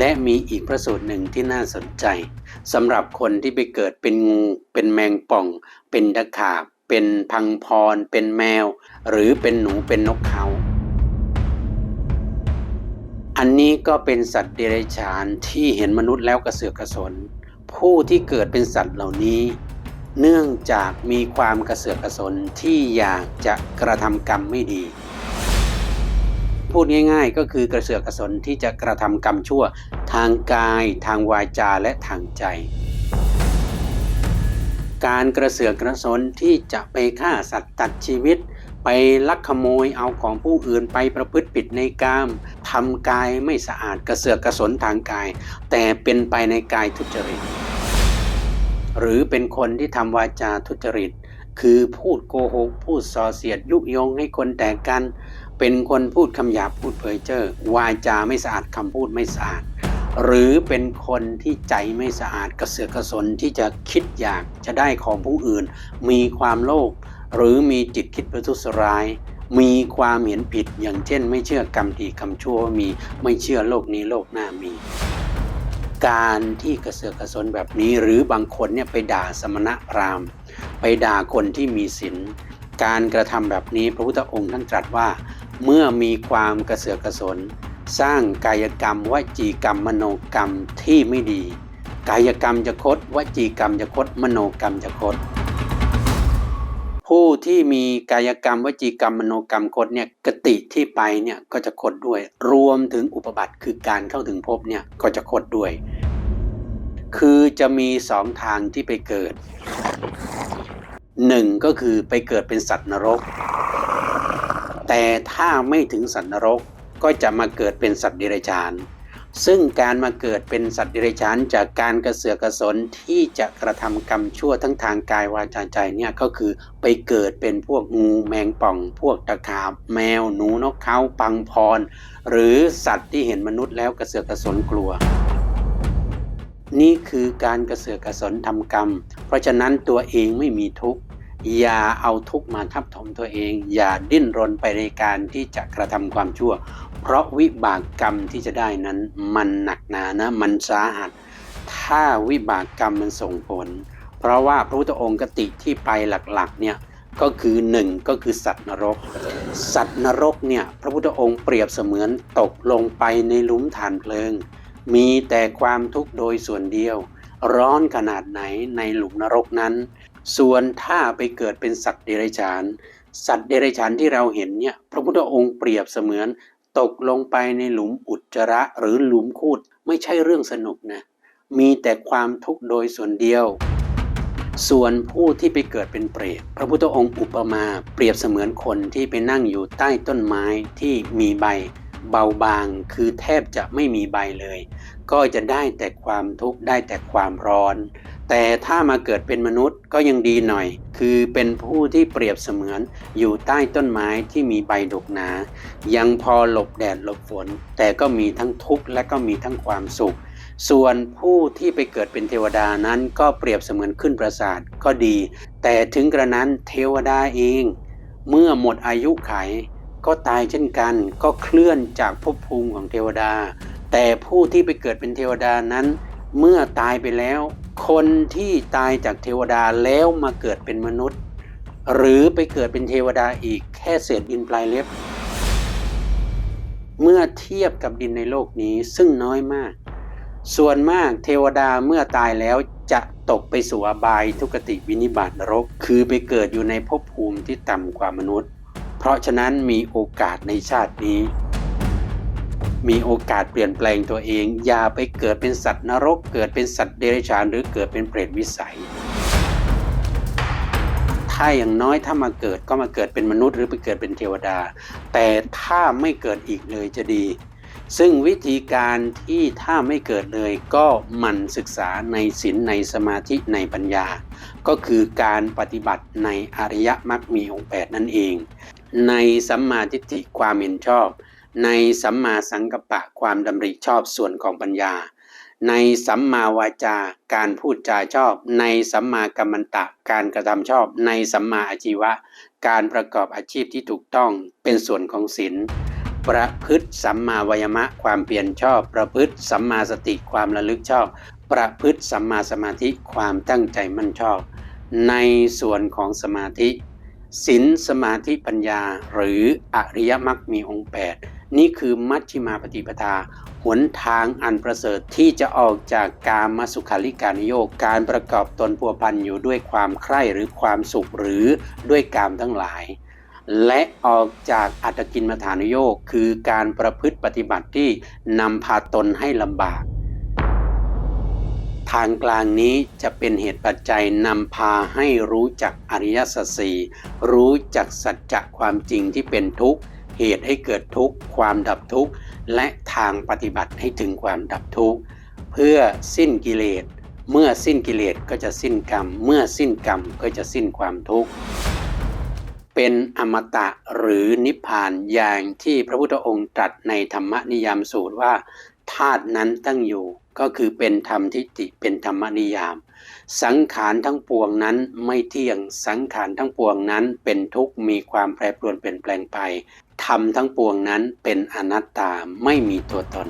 และมีอีกพระสูตรหนึ่งที่น่าสนใจสำหรับคนที่ไปเกิดเป็นงูเป็นแมงป่อง เป็นตะขาบ เป็นพังพร เป็นแมว หรือเป็นหนูเป็นนกเขา อันนี้ก็เป็นสัตว์เดรัจฉานที่เห็นมนุษย์แล้วกระเสือกกระสน ผู้ที่เกิดเป็นสัตว์เหล่านี้ เนื่องจากมีความกระเสือกกระสนที่อยากจะกระทำกรรมไม่ดี พูดง่าย ๆ ก็คือกระเสือกกระสนที่จะกระทำกรรมชั่ว ทางกาย ทางวาจาและทางใจ การกระเสือกกระสนที่จะไปฆ่าสัตว์ตัดชีวิต ไปลักขโมยเอาของผู้อื่นไปประพฤติผิดในกามทำกายไม่สะอาดกระเสือกกระสนทางกาย แต่เป็นไปในกายทุจริต หรือเป็นคนที่ทำวาจาทุจริต คือพูดโกหกพูดส่อเสียดยุยงให้คนแตกกัน เป็นคนพูดคำหยาบพูดเผยเจ้อวาจาไม่สะอาดคำพูดไม่สะอาด หรือเป็นคนที่ใจไม่สะอาดกระเสือกกระสนที่จะคิดอยากจะได้ของผู้อื่น มีความโลภหรือมีจิตคิดประทุษร้าย มีความเห็นผิดอย่างเช่น ไม่เชื่อกรรมดีกรรมชั่วมีไม่เชื่อโลกนี้โลกหน้ามี การที่กระเสือกกระสนแบบนี้ หรือบางคนเนี่ยไปด่าสมณะพราหมณ์ ไปด่าคนที่มีศีลการกระทำแบบนี้พระพุทธองค์ท่านตรัสว่า เมื่อมีความกระเสือกกระสน สร้างกายกรรมวจีกรรมมโนกรรมที่ไม่ดี กายกรรมจะคดวจีกรรมจะคดมโนกรรมจะคดผู้ที่มีกายกรรมวจีกรรมมโนกรรมคดเนี่ยกติที่ไปเนี่ยก็จะคดด้วย รวมถึงอุปบัติคือการเข้าถึงภพเนี่ยก็จะคดด้วย คือจะมีสองทางที่ไปเกิดหนึ่งก็คือไปเกิดเป็นสัตว์นรก แต่ถ้าไม่ถึงสัตว์นรกก็จะมาเกิดเป็นสัตว์เดรัจฉาน ซึ่งการมาเกิดเป็นสัตว์เดรัจฉานจากการกระเสือกกระสนที่จะกระทำกรรมชั่วทั้งทางกายวาจาใจเนี่ยก็คือไปเกิดเป็นพวกงูแมงป่อง พวกตะขาบแมว หนูนกเขาปังพร หรือสัตว์ที่เห็นมนุษย์แล้วกระเสือกกระสนกลัวนี่คือการกระเสือกกระสนทำกรรม เพราะฉะนั้นตัวเองไม่มีทุกข์ อย่าเอาทุกข์มาทับถมตัวเอง อย่าดิ้นรนไปในการที่จะกระทำความชั่ว เพราะวิบากกรรมที่จะได้นั้นมันหนักหนานะ มันสาหัส ถ้าวิบากกรรมมันส่งผล เพราะว่าพระพุทธองค์กติที่ไปหลักๆเนี่ยก็คือหนึ่งก็คือสัตว์นรก สัตว์นรกเนี่ยพระพุทธองค์เปรียบเสมือนตกลงไปในหลุมฐานเพลิง มีแต่ความทุกข์โดยส่วนเดียว ร้อนขนาดไหนในหลุมนรกนั้น ส่วนถ้าไปเกิดเป็นสัตว์เดรัจฉาน สัตว์เดรัจฉานที่เราเห็นเนี่ย พระพุทธองค์เปรียบเสมือน ตกลงไปในหลุมอุจจาระหรือหลุมคูดไม่ใช่เรื่องสนุกนะ มีแต่ความทุกข์โดยส่วนเดียว ส่วนผู้ที่ไปเกิดเป็นเปรต พระพุทธองค์อุปมาเปรียบเสมือนคนที่ไปนั่งอยู่ใต้ต้นไม้ที่มีใบเบาบางคือแทบจะไม่มีใบเลย ก็จะได้แต่ความทุกข์ได้แต่ความร้อน แต่ถ้ามาเกิดเป็นมนุษย์ก็ยังดีหน่อย คือเป็นผู้ที่เปรียบเสมือนอยู่ใต้ต้นไม้ที่มีใบดกหนา ยังพอหลบแดดหลบฝน แต่ก็มีทั้งทุกข์และก็มีทั้งความสุข ส่วนผู้ที่ไปเกิดเป็นเทวดานั้นก็เปรียบเสมือนขึ้นปราสาทก็ดี แต่ถึงกระนั้นเทวดาเอง เมื่อหมดอายุไข ก็ตายเช่นกัน ก็เคลื่อนจากภพภูมิของเทวดา แต่ผู้ที่ไปเกิดเป็นเทวดานั้น เมื่อตายไปแล้ว คนที่ตายจากเทวดาแล้วมาเกิดเป็นมนุษย์ หรือไปเกิดเป็นเทวดาอีกแค่เศษดินปลายเล็บ เมื่อเทียบกับดินในโลกนี้ซึ่งน้อยมาก ส่วนมากเทวดาเมื่อตายแล้วจะตกไปสู่อบายทุกติวินิบาตนรก คือไปเกิดอยู่ในภพภูมิที่ต่ำกว่ามนุษย์ เพราะฉะนั้นมีโอกาสในชาตินี้ มีโอกาสเปลี่ยนแปลงตัวเอง อย่าไปเกิดเป็นสัตว์นรก เกิดเป็นสัตว์เดรัจฉานหรือเกิดเป็นเปรตวิสัย ถ้าอย่างน้อยถ้ามาเกิดก็มาเกิดเป็นมนุษย์ หรือไปเกิดเป็นเทวดา แต่ถ้าไม่เกิดอีกเลยจะดี ซึ่งวิธีการที่ถ้าไม่เกิดเลยก็หมั่นศึกษาในศีลในสมาธิในปัญญา ก็คือการปฏิบัติในอริยมรรคมีองค์แปดนั่นเอง ในสัมมาทิฏฐิความเห็นชอบ ในสัมมาสังกัปปะความดำริชอบส่วนของปัญญา ในสัมมาวาจาการพูดจาชอบ ในสัมมากัมมันตะการกระทำชอบ ในสัมมาอาชีวะ การประกอบอาชีพที่ถูกต้องเป็นส่วนของศีลประพฤติสัมมาวายมะความเพียรชอบ ประพฤติสัมมาสติความระลึกชอบ ประพฤติสัมมาสมาธิความตั้งใจมั่นชอบ ในส่วนของสมาธิศีลสมาธิปัญญาหรืออริยมรรคมีองค์8 นี่คือมัชฌิมาปฏิปทา หนทางอันประเสริฐที่จะออกจากกามมสุขาริการนิโยกการประกอบตนพัวพันอยู่ด้วยความใคร่หรือความสุขหรือด้วยกามทั้งหลาย และออกจากอัตกินมฐานโยกคือการประพฤติปฏิบัติที่นำพาตนให้ลำบาก ทางกลางนี้จะเป็นเหตุปัจจัยนำพาให้รู้จักอริยสัจสี่รู้จักสัจจะความจริงที่เป็นทุกข์ เหตุให้เกิดทุกข์ความดับทุกข์ และทางปฏิบัติให้ถึงความดับทุกข์ เพื่อสิ้นกิเลส เมื่อสิ้นกิเลสก็จะสิ้นกรรม เมื่อสิ้นกรรมก็จะสิ้นความทุกข์ เป็นอมตะหรือนิพพานอย่างที่พระพุทธองค์ตรัสในธรรมนิยามสูตรว่าธาตุนั้นตั้งอยู่ก็คือเป็นธรรมทิฏฐิเป็นธรรมนิยาม สังขารทั้งปวงนั้นไม่เที่ยงสังขารทั้งปวงนั้นเป็นทุกข์มีความแปรปรวนเปลี่ยนแปลงไป ธรรมทั้งปวงนั้นเป็นอนัตตาไม่มีตัวตน